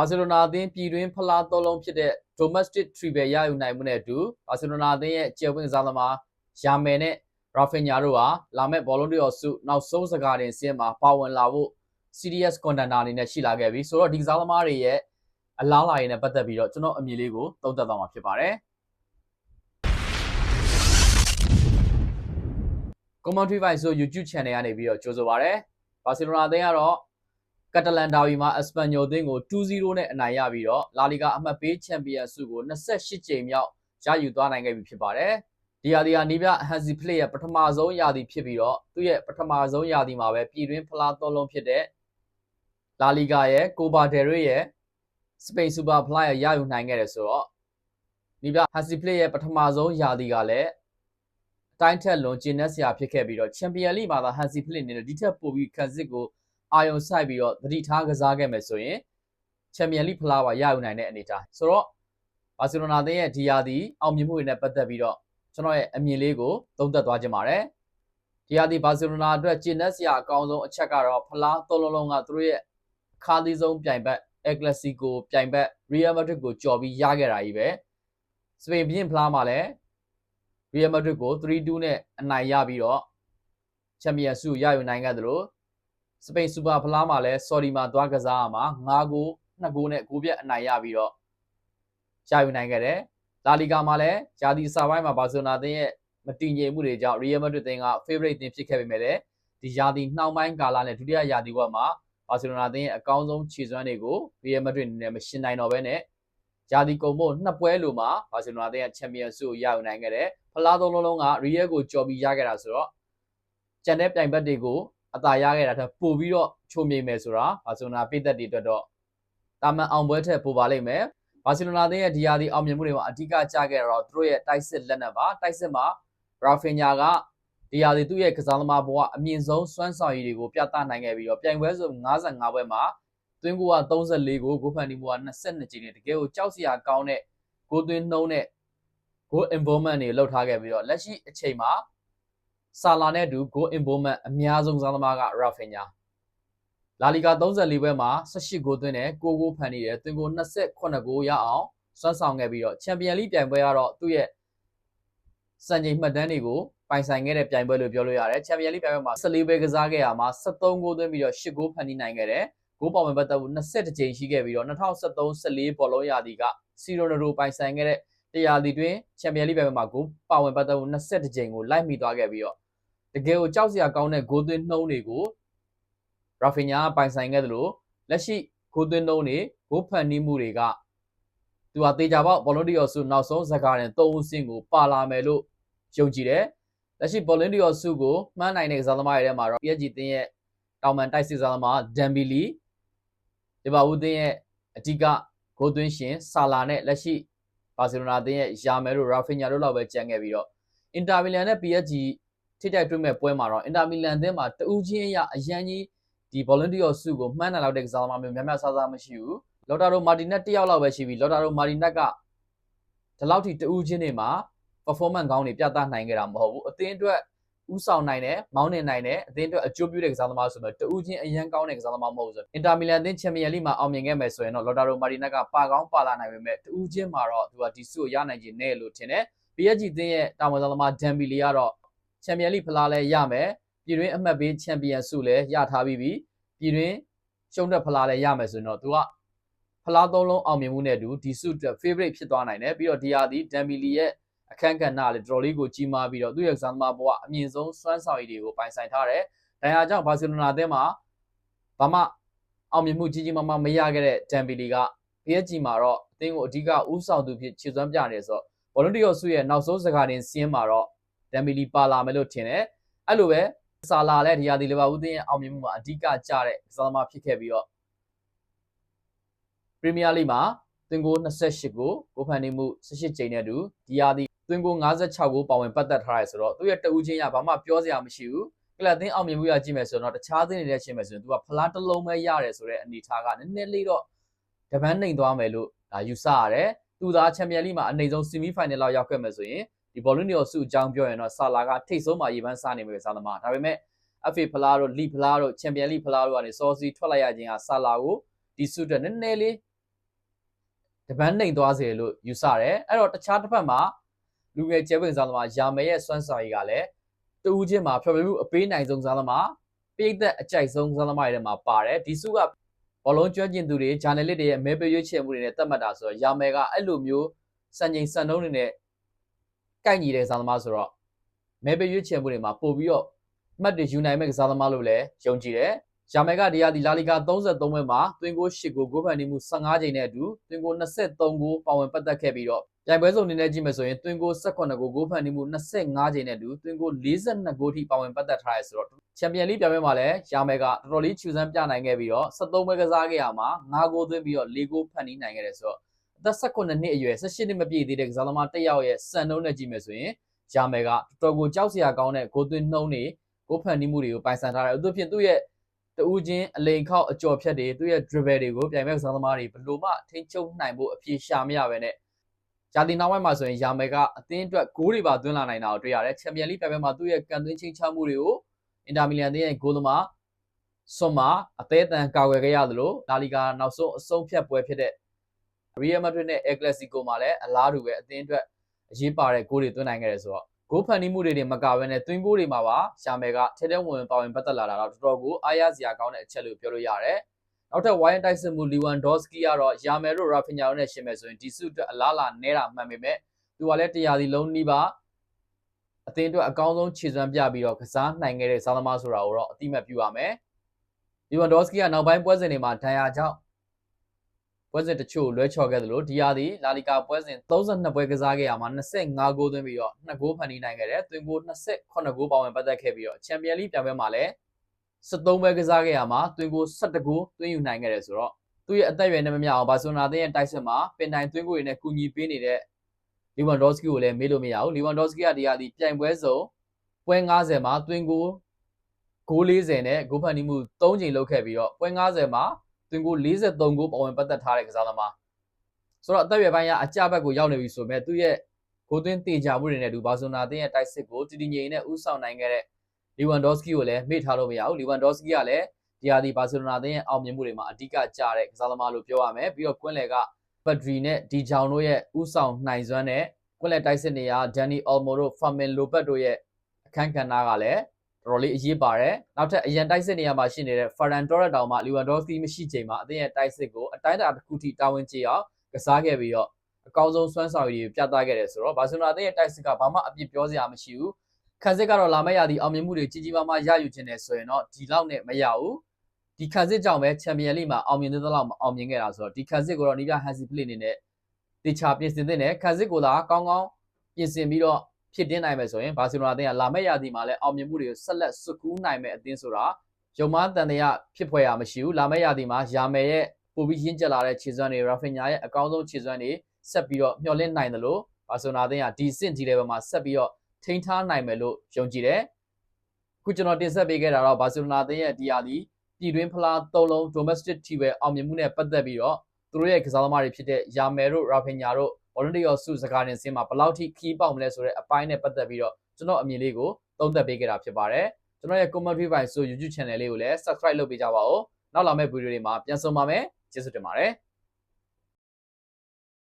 ဘာစီလိုနာအသင်းပြည်တွင်းဖလားသုံးလုံးဖြစ်တဲ့ domestic treble ရယူနိုင်မှုနဲ့အတူဘာစီလိုနာအသင်းရဲ့ကျယ်ဝန်းကစားသမားယာမယ်နဲ့ရာဖင်ညာတို့ဟာလာမယ့်ဘောလုံးတွေရောစုနောက်ဆုံးစကားတင်စီးမှာပါဝင်လာဖို့ CDS contender အနေနဲ့ရှိလာခဲ့ပြီဆိုတော့ဒီကစားသမားတွေရဲ့အလားအလာရင်းနဲ့ပတ်သက်ပြီးတော့ကျွန်တော်အမြင်လေးကိုသုံးသပ်သွားမှာဖြစ်ပါတယ် commentary vice ဆို YouTube channel ကနေပြီးတော့ကြိုဆိုပါရစေဘာစီလိုနာအသင်းကတော့ ကတလန်ဒါဝီမှာအက်စပန်ညိုအသင်းကို2-0နဲ့အနိုင်ရပြီးတော့လာလီဂါအမှတ်ပေးချန်ပီယံဆုကို28ကြိမ်မြောက်ရယူသွားနိုင်ခဲ့ပြီဖြစ်ပါတယ်ဒီယာဒီယာနီးပြဟန်စီဖလစ်ရဲ့ပထမဆုံးယာဒီဖြစ်ပြီးတော့သူ့ရဲ့ပထမဆုံးယာဒီမှာပဲပြည်တွင်းဖလားသုံးလုံးဖြစ်တဲ့လာလီဂါရဲ့ကိုဘာဒယ်ရီရဲ့စပိန်စူပါဖလားရဲ့ရယူနိုင်ခဲ့တယ်ဆိုတော့နီးပြဟန်စီဖလစ်ရဲ့ပထမဆုံးယာဒီကလည်းအတိုင်းထက်လွန်ကျင်းတဲ့ဆရာဖြစ်ခဲ့ပြီးတော့ချန်ပီယံလိမှာသာဟန်စီဖလစ်နေတယ်ဒီထက်ပိုပြီးခန်းစစ်ကို အာယုံဆိုင်ပြီးတော့သတိထားကစားခဲ့မယ်ဆိုရင်ချန်ပီယံလိဖလားပါရယူနိုင်တဲ့အနေအထားဆိုတော့ဘာစီလိုနာသင်းရဲ့ဒီယာဒီအောင်မြင်မှုတွေနဲ့ပတ်သက်ပြီးတော့ကျွန်တော်ရဲ့အမြင်လေးကိုသုံးသပ်သွားခြင်းပါတယ်ဒီယာဒီဘာစီလိုနာအတွက်ကျင်းတဲ့ဆရာအကောင်းဆုံးအချက်ကတော့ဖလားသုံးလုံးလုံးကသူတို့ရဲ့ခါးသီးဆုံးပြိုင်ဘက်အက်ကလစီကိုပြိုင်ဘက်ရီယယ်မက်ဒရစ်ကိုကြော်ပြီးရခဲ့တာကြီးပဲစပိန်ပြင်းဖလားမှာလည်းရီယယ်မက်ဒရစ်ကို3-2နဲ့အနိုင်ရပြီးတော့ချန်ပီယံဆုရယူနိုင်ခဲ့သလို စပိန်စူပါဖလားမှာလည်းဆော်ဒီမှာသွားကစားရမှာ9ဂိုး2ဂိုးနဲ့ဂိုးပြတ်အနိုင်ရပြီးတော့ရယူနိုင်ခဲ့တယ်လာလီဂါမှာလည်းဂျာဒီဆာပိုင်းမှာဘာစီလိုနာအသင်းရဲ့မတည်ငြိမ်မှုတွေကြောင့်ရီယယ်မက်ဒရစ်အသင်းက favorite အသင်းဖြစ်ခဲ့ပေမဲ့လည်းဒီယာဒီနှောင်းပိုင်းကာလနဲ့ဒုတိယယာဒီဘက်မှာဘာစီလိုနာအသင်းရဲ့အကောင်းဆုံးခြေစွမ်းတွေကိုရီယယ်မက်ဒရစ်အနေနဲ့မရှင်နိုင်တော့ဘဲနဲ့ဂျာဒီကုံဖို့နှစ်ပွဲလိုမှာဘာစီလိုနာအသင်းရဲ့ချန်ပီယံဆုကိုရယူနိုင်ခဲ့တယ်ဖလားသုံးလုံးလုံးကရီယယ်ကိုကြော်ပြီးရခဲ့တာဆိုတော့ကျန်တဲ့ပြိုင်ဘက်တွေကို အသာရခဲ့တာထက်ပိုပြီးတော့ချုံမြိန်မယ်ဆိုတာဘာစီလိုနာပြည်သက်တွေအတွက်တော့တာမန်အောင်ပွဲထက်ပိုပါလိမ့်မယ်ဘာစီလိုနာအသင်းရဲ့ဒီယာဒီအောင်မြင်မှုတွေမှာအဓိကကျခဲ့တာတော့သူတို့ရဲ့တိုက်စစ်လက်နက်ပါတိုက်စစ်မှာရာဖင်ညာကဒီယာဒီသူ့ရဲ့ကစားသမားဘဝအမြင့်ဆုံးစွမ်းဆောင်ရည်တွေကိုပြသနိုင်ခဲ့ပြီးတော့ပြိုင်ပွဲစု55ပွဲမှာသွင်းကိုက34ကိုဂိုးဖန်တီမှုက22ကြိမ်နဲ့တကယ်ကိုကြောက်စရာကောင်းတဲ့ဂိုးသွင်းနှုံးနဲ့ goal involvement တွေလောက်ထားခဲ့ပြီးတော့လက်ရှိအချိန်မှာ ဆာလာနဲ့အတူ goal involvement အများဆုံးကစားသမားကရာဖင်ညာလာလီဂါ34ပွဲမှာ18ဂိုးသွင်းတယ်6ဂိုးဖန်တီးတယ်သွင်းကို28ဂိုးရအောင်စွမ်းဆောင်ခဲ့ပြီးတော့ချန်ပီယံလိပြိုင်ပွဲကတော့သူ့ရဲ့စံချိန်မှတ်တမ်းတွေကိုပိုင်ဆိုင်ခဲ့တဲ့ပြိုင်ပွဲလို့ပြောလို့ရတယ်ချန်ပီယံလိပြိုင်ပွဲမှာ14ပွဲကစားခဲ့ရမှာ73ဂိုးသွင်းပြီးတော့10ဂိုးဖန်တီးနိုင်ခဲ့တယ်ဂိုးပေါင်ဝင်ပတ်သက်မှု22ကြိမ်ရှိခဲ့ပြီးတော့2013-14ဘောလုံးရာသီကစီရိုနိုရိုပိုင်ဆိုင်ခဲ့တဲ့ တရားဒီတွင်ချန်ပီယံလိပြိုင်ပွဲမှာဂိုးပါဝင်ပတ်သက်မှု22ကြိမ်ကိုလိုက်မိသွားခဲ့ပြီးတော့တကယ်ကိုကြောက်စရာကောင်းတဲ့ဂိုးသွင်းနှုံးတွေကိုရာဖီညာပိုင်ဆိုင်ခဲ့သလိုလက်ရှိဂိုးသွင်းနှုံးတွေဂိုးဖန်တီးမှုတွေကသူဟာတေချာပေါက်ဘောလုံးဒီယော်စုနောက်ဆုံးဇကာရင်၃ဦးစင်းကိုပါလာမယ်လို့ယုံကြည်တယ်လက်ရှိဘောလုံးဒီယော်စုကိုမှန်းနိုင်တဲ့ကစားသမားတွေထဲမှာတော့ PSG တင်းရဲ့တောင်မန်တိုက်စစ်ကစားသမားဒမ်ဘီလီဒီပါဦးတင်းရဲ့အဓိကဂိုးသွင်းရှင်ဆာလာနဲ့လက်ရှိ ဘာစီလိုနာတင်းရဲ့ယာမယ်တို့ရာဖီညာတို့လောက်ပဲကြံခဲ့ပြီးတော့အင်တာမီလန်နဲ့ PSG ထိတိုက်တွေ့မဲ့ပွဲမှာတော့အင်တာမီလန်တင်းမှာတဦးချင်းအရအရန်ကြီးဒီဘောလုံးဒီယော်စုကိုမှန်းနိုင်လောက်တဲ့ကစားသမားမျိုးများများဆဆမရှိဘူးလော်တာရိုမာတီနက်တယောက်လောက်ပဲရှိပြီးလော်တာရိုမာတီနက်ကဒီလောက်ထိတဦးချင်းတွေမှာ performance ကောင်းတွေပြသနိုင်ခဲ့တာမဟုတ်ဘူးအသင်းအတွက် ဥဆောင်နိုင်တယ်မောင်းနေနိုင်တယ်အသင်းအတွက်အကျိုးပြုတဲ့ကစားသမားဆိုတော့တဦးချင်းအရန်ကောင်းတဲ့ကစားသမားမဟုတ်ဘူးဆိုအင်တာမီလန်အသင်းချန်ပီယံလိမှာအောင်မြင်ခဲ့မယ်ဆိုရင်တော့လော်တာရိုမာတီနက်ကပါကောင်းပါလာနိုင်ပေမဲ့တဦးချင်းမှာတော့သူကဒီစုကိုရနိုင်ခြင်းနဲ့လို့ထင်တယ် PSG အသင်းရဲ့တာဝန်သမားဒမ်ဘီလီကတော့ချန်ပီယံလိဖလားလဲရမယ်ပြည်တွင်းအမှတ်ပေးချန်ပီယံဆုလဲရထားပြီးပြီပြည်တွင်းရှုံးတဲ့ဖလားလဲရမယ်ဆိုရင်တော့သူကဖလားသုံးလုံးအောင်မြင်မှုနဲ့အတူဒီဆုအတွက် favorite ဖြစ်သွားနိုင်တယ်ပြီးတော့ဒီဟာဒီဒမ်ဘီလီရဲ့ အခန်းကဏ္ဍလည်းတော်တော်လေးကိုကြီးမားပြီးတော့သူ့ရဲ့ဇန်သမားဘဝအမြင့်ဆုံးစွမ်းဆောင်ရည်တွေကိုပိုင်ဆိုင်ထားတယ်။ဒဏ်ရာကြောင့်ဘာစီလိုနာအသင်းမှာဘာမှအောင်မြင်မှုကြီးကြီးမားမားမရခဲ့တဲ့ဒမ်ဘီလီက PSG မှာတော့အသင်းကိုအဓိကဥဆောင်သူဖြစ်ခြေစွမ်းပြနေဆိုတော့ဘောလုံးတီယောဆုရဲ့နောက်ဆုံးစကားတင်စီးရင်မှာတော့ဒမ်ဘီလီပါလာမယ်လို့ထင်တယ်။အဲ့လိုပဲဆာလာလည်းဒီယာဒီလီဗာပူးသင်းရဲ့အောင်မြင်မှုမှာအဓိကကျတဲ့ကစားသမားဖြစ်ခဲ့ပြီးတော့ပရီးမီးယားလိမှာသွင်းကို28ကိုကိုဖန်နေမှု18ကြိမ်နဲ့အတူဒီယာဒီ သွင်းကို56ကိုပါဝင်ပတ်သက်ထားရဲဆိုတော့သူရဲ့တဦးချင်းရဘာမှပြောစရာမရှိဘူးကလပ်သင်းအောင်မြင်မှုရကြည့်မယ်ဆိုတော့တခြားသင်းတွေနဲ့ရှင်းမယ်ဆိုရင်သူကဖလားတစ်လုံးပဲရတယ်ဆိုတဲ့အနေအထားကနည်းနည်းလေးတော့တပန်းနှိမ်သွားမယ်လို့ဒါယူဆရတယ်သူသားချန်ပီယံလိမှာအနေဆုံးဆီမီဖိုင်နယ်လောက်ရောက်ခဲ့မယ်ဆိုရင်ဒီဘောလုံးနီယောစုအကြောင်းပြောရင်တော့ဆာလာကထိတ်ဆုံးမှာရေပန်းစားနေမယ်စားသမားဒါပေမဲ့ FA ဖလားတို့လီဖလားတို့ချန်ပီယံလိဖလားတို့ကနေစောစီထွက်လိုက်ရခြင်းကဆာလာကိုဒီစုအတွက်နည်းနည်းလေးတပန်းနှိမ်သွားစေလို့ယူဆတယ်အဲ့တော့တခြားတစ်ဖက်မှာ လူငယ်ကျဲပင်စားသမားရာမဲရဲ့စွမ်းဆောင်ရည်ကလည်းတူးချင်းမှာဖျော်ဖြေမှုအပေးနိုင်ဆုံးစားသမားပိတ်သက်အကြိုက်ဆုံးစားသမားတွေထဲမှာပါတယ်ဒီစုကဘောလုံးကျွမ်းကျင်သူတွေဂျာနယ်လစ်တွေရဲ့မဲပေးရွေးချယ်မှုတွေနဲ့တတ်မှတ်တာဆိုတော့ရာမဲကအဲ့လိုမျိုးစံချိန်စံနှုန်းတွေနဲ့ကိုက်ညီတဲ့စားသမားဆိုတော့မဲပေးရွေးချယ်မှုတွေမှာပို့ပြီးတော့မှတ်တွေယူနိုင်မဲ့ကစားသမားလို့လည်းယုံကြည်တယ် ရာမဲကဒီယာဒီလာလီဂါ33ပွဲမှာတွင်ကို8ကိုဂိုးဖန်နေမှု15ချိန်နဲ့အတူတွင်ကို23ကိုပါဝင်ပတ်သက်ခဲ့ပြီးတော့ပြိုင်ပွဲစုံအနေနဲ့ကြည့်မယ်ဆိုရင်တွင်ကို18ကိုဂိုးဖန်နေမှု25ချိန်နဲ့အတူတွင်ကို42ဂိုးထိပါဝင်ပတ်သက်ထားရဲဆိုတော့ချန်ပီယံလိပြိုင်ပွဲမှာလည်းရာမဲကတော်တော်လေးချူစမ်းပြနိုင်ခဲ့ပြီးတော့73ပွဲကစားခဲ့ရမှာ9ဂိုးသွင်းပြီးတော့4ဂိုးဖန်နီးနိုင်ခဲ့တယ်ဆိုတော့အသက်18နှစ်အရွယ်18နှစ်မပြည့်သေးတဲ့ကစားသမားတစ်ယောက်ရဲ့စံနှုန်းနဲ့ကြည့်မယ်ဆိုရင်ရာမဲကတော်တော်ကိုကြောက်စရာကောင်းတဲ့ဂိုးသွင်းနှုန်းတွေဂိုးဖန်နီးမှုတွေကိုပိုင်ဆိုင်ထားတယ်အထူးဖြင့်သူ့ရဲ့ တူးချင်းအလိန်ခောက်အကျော်ဖြတ်တွေသူ့ရဲ့ dribble တွေကိုပြိုင်ပွဲကစားသမားတွေဘယ်လိုမှထိန်းချုပ်နိုင်ဖို့အပြေရှာမရပဲနဲ့ဂျာတီနောက်ပိုင်းမှာဆိုရင်ယာမယ်ကအသင်းအတွက်ဂိုးတွေပါသွင်းလာနိုင်တာကိုတွေ့ရတယ်ချန်ပီယံလိပြိုင်ပွဲမှာသူ့ရဲ့ကန်သွင်းချင်းချမှုတွေကိုအင်တာမီလန်အသင်းရဲ့ဂိုးသမားဆွန်မာအသေးအတန်ကာကွယ်ခဲ့ရသလိုလာလီဂါနောက်ဆုံးအဆုံးဖြတ်ပွဲဖြစ်တဲ့ရီယယ်မက်ဒရစ်နဲ့အက်ကလစီကိုမှာလည်းအလားတူပဲအသင်းအတွက်အရေးပါတဲ့ဂိုးတွေသွင်းနိုင်ခဲ့တယ်ဆိုတော့ ဂိုးဖန်တီးမှုတွေတင်မကဘဲနဲ့တွင်းဂိုးတွေမှာပါရှာမယ်ကထဲထဲဝင်ဝင်ပါဝင်ပတ်သက်လာတာတော့တော်တော်ကိုအားရစရာကောင်းတဲ့အချက်လို့ပြောလို့ရတယ်။နောက်ထပ်ဝိုင်းတိုက်စစ်မှုလီဝန်ဒေါစကီကတော့ယာမယ်တို့ရာဖင်ညာတို့နဲ့ရှင်မယ်ဆိုရင်ဒီစုအတွက်အလားလာနဲတာမှန်ပေမဲ့သူကလည်းတရားစီလုံးနီးပါအသင်းအတွက်အကောင်းဆုံးခြေစွမ်းပြပြီးတော့ကစားနိုင်ခဲ့တဲ့ဇာသမားဆိုတာကိုတော့အတိမတ်ပြုရမယ်။လီဝန်ဒေါစကီကနောက်ပိုင်းပွဲစဉ်တွေမှာဒဏ်ရာကြောင့် ပွဲစဉ်တချို့လွဲချော်ခဲ့သလိုဒီယာသည်လာလီကာပွဲစဉ်32ပွဲကစားခဲ့ရမှာ25ဂိုးသွင်းပြီးတော့2ဂိုးဖန်တီးနိုင်ခဲ့တယ်။သွင်းဂိုး28ဂိုးပါဝင်ပတ်သက်ခဲ့ပြီးတော့ချန်ပီယံလိပြိုင်ပွဲမှာလည်း73ပွဲကစားခဲ့ရမှာသွင်းဂိုး17ဂိုးသွင်းယူနိုင်ခဲ့တယ်ဆိုတော့သူ့ရဲ့အသက်အရွယ်နဲ့မမျှအောင်ဘာစီလိုနာအသင်းရဲ့တိုက်စစ်မှာပင်တိုင်သွင်းဂိုးတွေနဲ့ကူညီပေးနေတဲ့လီဝန်ဒေါစကီကိုလည်းမေးလို့မရဘူး။လီဝန်ဒေါစကီကဒီယာသည်ပြိုင်ပွဲစုံပွဲ90မှာသွင်းဂိုးဂိုး40နဲ့ဂိုးဖန်တီးမှု3ချိန်လုပ်ခဲ့ပြီးတော့ပွဲ90မှာ သွင်းကို43ကိုပါဝင်ပတ်သက်ထားတဲ့ကစားသမားဆိုတော့အသက်အရွယ်ပိုင်းကအကြဘက်ကိုရောက်နေပြီဆိုပေမဲ့သူ့ရဲ့ဂိုးသွင်းတေချာမှုတွေနဲ့ဒီဘာဆိုနာတင်းရဲ့တိုက်စစ်ကိုတီတီငိန်နဲ့ဥဆောင်နိုင်ခဲ့တဲ့လီဝမ်ဒေါစကီကိုလည်းမေ့ထားလို့မရဘူးလီဝမ်ဒေါစကီကလည်းဒီဟာဒီဘာဆိုနာတင်းရဲ့အောင်မြင်မှုတွေမှာအဓိကကျတဲ့ကစားသမားလို့ပြောရမယ်ပြီးတော့ကွင်းလယ်ကပဒရီနဲ့ဒီဂျောင်တို့ရဲ့ဥဆောင်နိုင်စွမ်းနဲ့ကွင်းလယ်တိုက်စစ်နေရာဒန်နီအော်မိုတို့ဖာမင်လိုဘတ်တို့ရဲ့အခန်းကဏ္ဍကလည်း တော်တော်လေးအရေးပါတယ်နောက်ထပ်အရန်တိုက်စစ်နေရာမှာရှိနေတဲ့ Ferran Torres တောင်မှ Lewandowski မရှိချိန်မှာအသင်းရဲ့တိုက်စစ်ကိုအတိုင်းအတာတစ်ခုထိတာဝန်ကျအောင်ကစားခဲ့ပြီးတော့အကောင်းဆုံးစွမ်းဆောင်ရည်တွေပြသခဲ့တယ်ဆိုတော့ဘာစီလိုနာအသင်းရဲ့တိုက်စစ်ကဘာမှအပြစ်ပြောစရာမရှိဘူးခံစစ်ကတော့လာမယ့်ရာသီအောင်မြင်မှုတွေကြီးကြီးမားမားရယူခြင်းနဲ့ဆိုရင်တော့ဒီလောက်နဲ့မရဘူးဒီခံစစ်ကြောင့်ပဲချန်ပီယံလိမှာအောင်မြင်တဲ့လောက်မအောင်မြင်ခဲ့တာဆိုတော့ဒီခံစစ်ကိုတော့နီးပြဟန်စီဖလစ်အနေနဲ့တေချာပြင်ဆင်တဲ့ခံစစ်ကိုသာကောင်းကောင်းပြင်ဆင်ပြီးတော့ ဖြစ်တင်းနိုင်မယ်ဆိုရင်ဘာစီလိုနာအသင်းကလာမယ့်ရာသီမှာလည်းအောင်မြင်မှုတွေကိုဆက်လက်စုကူးနိုင်မယ်အသင်းဆိုတာရုံမတန်တရားဖြစ်ဖွယ်ရမရှိဘူးလာမယ့်ရာသီမှာယာမယ်ရဲ့ပိုပြီးရင့်ကျက်လာတဲ့ခြေစွမ်းတွေရာဖင်ညာရဲ့အကောင်းဆုံးခြေစွမ်းတွေဆက်ပြီးတော့မျှော်လင့်နိုင်တယ်လို့ဘာစီလိုနာအသင်းကဒီစင့်ဒီ level မှာဆက်ပြီးတော့ထိန်းထားနိုင်မယ်လို့ယုံကြည်တယ်အခုကျွန်တော်တင်ဆက်ပေးခဲ့တာတော့ဘာစီလိုနာအသင်းရဲ့ဒီယာလီပြည်တွင်းဖလား၃လုံး domestic ထိပဲအောင်မြင်မှုနဲ့ပတ်သက်ပြီးတော့သူတို့ရဲ့ကစားသမားတွေဖြစ်တဲ့ယာမယ်တို့ရာဖင်ညာတို့ volunteer စုစကားတင်စင်းမှာဘယ်လောက်ထိခီးပေါက်မလဲဆိုတဲ့အပိုင်းနဲ့ပတ်သက်ပြီးတော့ကျွန်တော်အမြင်လေးကိုသုံးသပ်ပေးခဲ့တာဖြစ်ပါတယ်ကျွန်တော်ရဲ့ commentary ပိုင်းဆို YouTube channel လေးကိုလည်း subscribe လုပ်ပေးကြပါဦးနောက်လာမယ့်ဗီဒီယိုတွေမှာပြန်ဆုံပါမယ်ကျေးဇူးတင်ပါတယ်